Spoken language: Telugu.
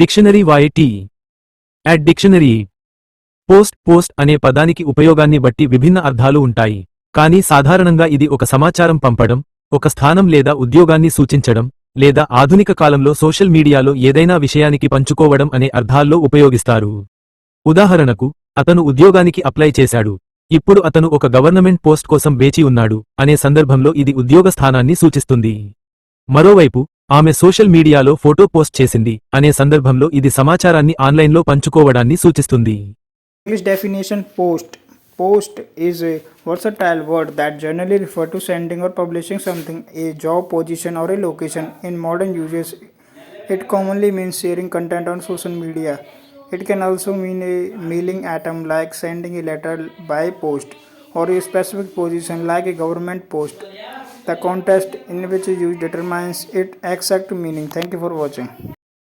డిక్షనరీ వాయిటీ యాడ్ డిక్షనరీ. పోస్ట్ పోస్ట్ అనే పదానికి ఉపయోగాన్ని బట్టి విభిన్న అర్థాలు ఉంటాయి. కానీ సాధారణంగా ఇది ఒక సమాచారం పంపడం ఒక స్థానం లేదా ఉద్యోగాన్ని సూచించడం లేదా ఆధునిక కాలంలో సోషల్ మీడియాలో ఏదైనా విషయానికి పంచుకోవడం అనే అర్థాల్లో ఉపయోగిస్తారు. ఉదాహరణకు అతను ఉద్యోగానికి అప్లై చేశాడు. ఇప్పుడు అతను ఒక గవర్నమెంట్ పోస్ట్ కోసం వేచి ఉన్నాడు అనే సందర్భంలో ఇది ఉద్యోగ స్థానాన్ని సూచిస్తుంది. మరోవైపు ఆమె సోషల్ మీడియాలో ఫోటో పోస్ట్ చేసింది అనే సందర్భంలో ఇది సమాచారాన్ని ఆన్లైన్లో పంచుకోవడాన్ని సూచిస్తుంది English definition post. Post is a versatile word that generally refer to sending or publishing something, a job position or a location. In modern uses, it commonly means sharing content on social media. It can also mean a mailing item like sending a letter by post or a specific position like a government post. The context in which used determines its exact meaning. Thank you for watching.